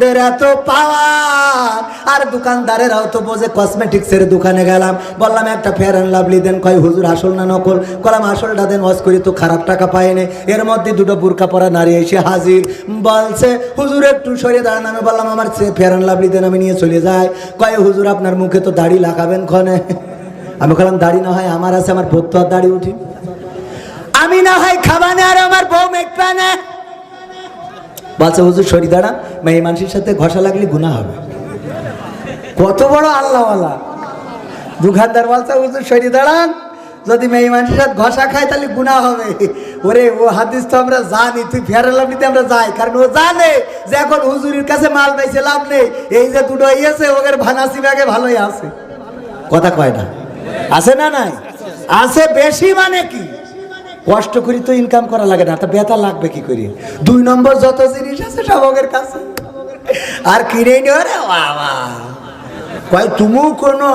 বন্ধের এত পাওয়ার আর দোকানদারেরাও তো বোঝে কসমেটিক্সের দোকানে গেলাম। বললাম, একটা ফেয়ার অ্যান্ড লাভলি দেন। কয়, হুজুর, আসল না নকল? কলাম, আসলটা দেন ওয়াজ করি তো খারাপ টাকা পায়নি এর মধ্যে দুটো বুরকা পরা নারী এসে হাজির। বলছে, হুজুর, একটু সরিয়ে দাঁড়ান। আমি বললাম, আমার ফেয়ার অ্যান্ড লাভলি দেন, আমি নিয়ে চলে যাই। কয়, হুজুর, আপনার মুখে তো দাড়ি লাগাবেন ক্ষণে আমি বললাম, দাড়ি না হয়, আমার আছে, আমার ভক্ত আর দাড়ি উঠি। আমি না হয় খাবানে, আর আমার বউ মেটপানে বলছে, হুজুর, সরি, দাঁড়া, মেয়ে মানুষের সাথে ঘষা লাগলে গুণা হবে। কত বড় আল্লাহওয়ালা। দোকানদার বলছে, হুজুর, সরি দাঁড়ান যদি মেয়ে মানুষের সাথে ঘষা খায়, তাহলে গুণা হবে। ওরে, ও হাদিস তো আমরা জানি, তুই ফেরার লাভলিতে আমরা যাই, কারণ ও জানে যে এখন হুজুরের কাছে মাল পাইছে, লাভ নেই। এই যে দুটো ইয়েছে ওদের ভাঙাসি ব্যাগে ভালোই আছে। কথা কয় না। আছে না নাই? আছে বেশি মানে কি? কষ্ট করি তো ইনকাম করা লাগে না, তা বেতা লাগবে কি করি? দুই নম্বর যত জিনিস আছে সব ওদের কাছে। আর কিনে বাবা। কয়, তুমু কোনো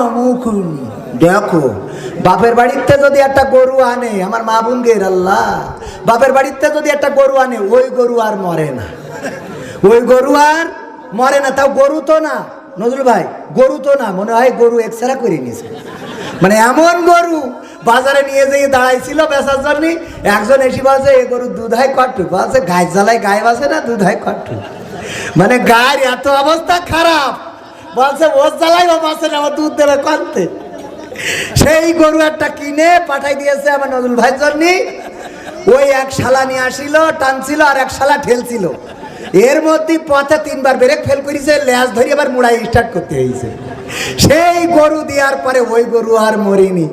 দেখো, বাপের বাড়িতে যদি একটা গরু আনে, আমার মা বোনদের আল্লাহ, বাপের বাড়িতে যদি একটা গরু আনে, ওই গরু আর মরে না। ওই গরু আর মরে না, তাও গরু তো না। নজরুল ভাই, গরু তো না, মনে হয় গরু এক্সরা করে নিয়েছে মানে এমন গরু বাজারে নিয়ে যেয়ে দাঁড়াইছিল বেচার জন্য। একজন এসে বলছে, এ গরু দুধ হয় কট্টু বলছে গায়ে জ্বালায় গায়ে বাসে না, দুধ হয় কট্টু মানে গায়ের এত অবস্থা খারাপ। বলছে, ওর জ্বালাই ও বাসে না দুধ দেবে কনতে। সেই গরু একটা কিনে পাঠাই দিয়েছে আমার নজরুল ভাইয়ের জন্য। ওই এক শালা নিয়ে আসিল, টানছিল আর এক শালা ঠেলছিল। এর মধ্যে পথে তিনবার ব্রেক ফেল করেছে ল্যাস ধরে আবার মুড়াই স্টার্ট করতে হয়েছে। সেই গরু দেওয়ার পরে ওই গরু আর মরিনি।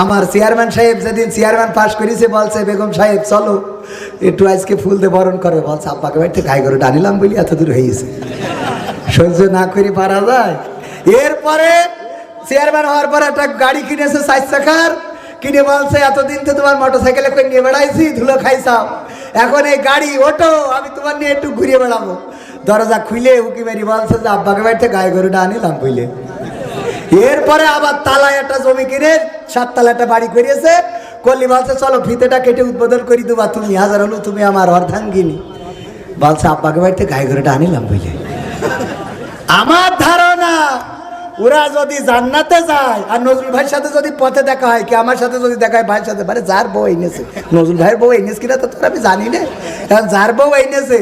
আমার চেয়ারম্যান সাহেব যেদিন চেয়ারম্যান পাশ করেছে, বলছে, বেগম সাহেব, চলো। একটু আজকে ফুল দিয়ে বরণ করে। বলছে আব্বাকে বাড়িতে গাই গরু টানিলাম বলি, এত দূর হয়েছে সহ্য না করে পারা যায়। এরপরে চেয়ারম্যান হওয়ার পর একটা গাড়ি কিনেছে চার কিনে বলছে, এতদিন তো তোমার মোটর সাইকেলে করে নিয়ে বেড়াইছি, ধুলো খাইছাম এখন এই গাড়ি, ওটো, আমি তোমার নিয়ে একটু ঘুরিয়ে বেড়াবো। দরজা খুলে উকি মেরি বলছে যে আব্বাকে বাড়িতে গায়ে গরুটা আনিলাম বুঝলে এরপরে আবার তালায় একটা জমি কিনে সাততলা একটা বাড়ি করিয়েছে। কল্লি বলছে, চলো ফিতেটা কেটে উদ্বোধন করি দেবা তুমি হাজার হলো, তুমি আমার অর্ধাঙ্গিনী। বলছে, আব্বাকে বাড়িতে গায়ে গরুটা আনিলাম বুঝলে? আমার ধারণা, ওরা যদি জান্নাতে যায়, আর নজরুল ভাইয়ের সাথে যদি পথে দেখা হয়, কি আমার সাথে যদি দেখা হয়, ভাইয়ের সাথে? মানে যার বউ এনেছে। নজরুল ভাইয়ের বউ এনেছে কিনা তো তোর আমি জানি না। কারণ যার বউ এনেছে,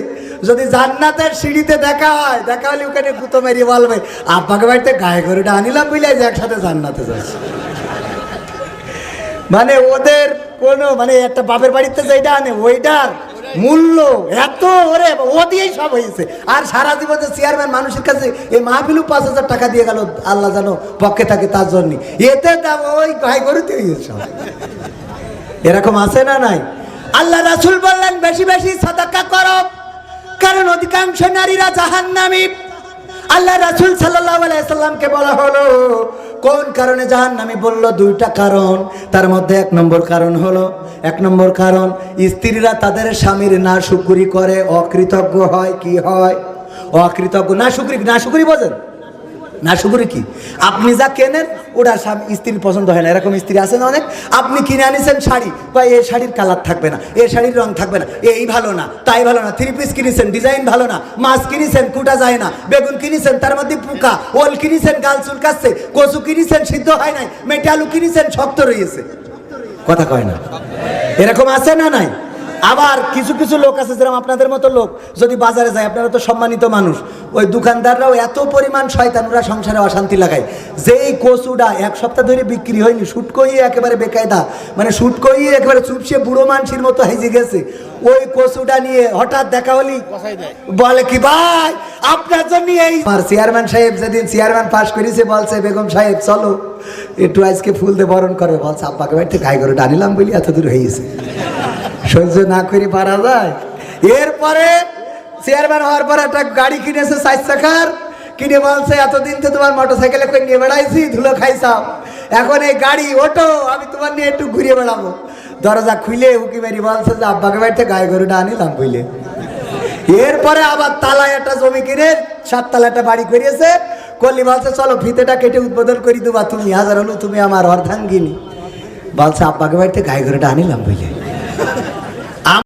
যদি জান্নাতের সিঁড়িতে দেখা হয়, দেখা হলে ওখানে কুতো মেরিয়ে বলবে, আব্বাকে বাড়িতে গায়ে গরুটা আনিলাম বুঝলে, যে একসাথে জান্নাতে যাচ্ছে। মানে ওদের কোনো মানে একটা বাপের বাড়িতে যেটা আনে, ওইটার মূল্য এত ওরে, ও দিয়েই সব হয়েছে। আর সারা জীবন চেয়ারম্যান মানুষের কাছে এই মাহফিলু পাঁচ হাজার টাকা দিয়ে গেল, আল্লাহ জানো পক্ষে থাকে তার জন্য। এতে দাম ওই গাই গরুতে হয়েছে। এরকম আছে না নাই? আল্লাহ রাসুল বললেন, বেশি বেশি সাদাকা করো, কারণ অধিকাংশ নারীরা জাহান্নামী। আল্লাহ রাসুল সাল্লামকে বলা হলো কোন কারণে জাহান নামি বলল? দুইটা কারণ। তার মধ্যে এক নম্বর কারণ হলো, এক নম্বর কারণ, স্ত্রীরা তাদের স্বামীর না শুকুরি করে, অকৃতজ্ঞ হয় কি হয়? অকৃতজ্ঞ না শুকুরি না শুকুরি বোঝেন? না শুকুরি কি? আপনি যা কেনেন ওটা স্ত্রীর পছন্দ হয় না, এরকম স্ত্রী আছে না অনেক? আপনি কিনে আনিছেন শাড়ি বা এই শাড়ির কালার থাকবে না এই শাড়ির রং থাকবে না, এই ভালো না, তাই ভালো না থ্রি পিস কিনেছেন ডিজাইন ভালো না, মাছ কিনেছেন, কুটা যায় না, বেগুন কিনেছেন, তার মধ্যে পোকা, ওল কিনেছেন, গাল চুলকাচ্ছে, কচু কিনেছেন, সিদ্ধ হয় নাই, মেটে আলু কিনেছেন, শক্ত রয়েছে। কথা কয় না। এরকম আছে না নাই? আবার কিছু কিছু লোক আছে যেরকম আপনাদের মতো লোক যদি বাজারে যায় আপনারা তো সম্মানিত মানুষ। ওই দোকানদাররাও এত পরিমাণ শয়তান ওরা সংসারে অশান্তি লাগায়। যেই কচুটা এক সপ্তাহ ধরে বিক্রি হয়নি শুটকই একেবারে বেকায়দা। মানে শুটকই একেবারে চুপসে বুড়ো মানসির মতো হেজে গেছে। ওই কচুটা নিয়ে হঠাৎ দেখা হলি বলে কি ভাই আপনার জন্য এই আমার চেয়ারম্যান সাহেব যেদিন চেয়ারম্যান পাশ করেছে বলছে বেগম সাহেব চলো একটু আজকে ফুল দিয়ে বরণ করে বলছে আব্বাকে বাড়িতে গায়ে করে ডানিলাম বলি এত দূর হয়েছে সহ্য না করে পারা যায়। এরপরে চেয়ারম্যান হওয়ার পর একটা গাড়ি কিনেছে চার চাকার। কিনে বলছে, এতদিন তো তোমার মোটর সাইকেলে করে নিয়ে বেড়াইছি, ধুলো খাইছাম এখন এই গাড়ি, ওটো, আমি তোমার নিয়ে একটু ঘুরিয়ে বেড়াবো। দরজা খুলে উকি মেরি বলছে যে, আব্বাকে বাড়িতে গায়ে গরুটা আনিলাম বুঝলে এরপরে আবার তালায় একটা জমি কিনে সাততলা একটা বাড়ি করিয়েছে। কল্লি বলছে, চলো, ফিতেটা কেটে উদ্বোধন করি দেবা তুমি হাজার হলো, তুমি আমার অর্ধাঙ্গিনী বলছে, আব্বাকে বাড়িতে গায়ে গরুটা আনিলাম বুঝলে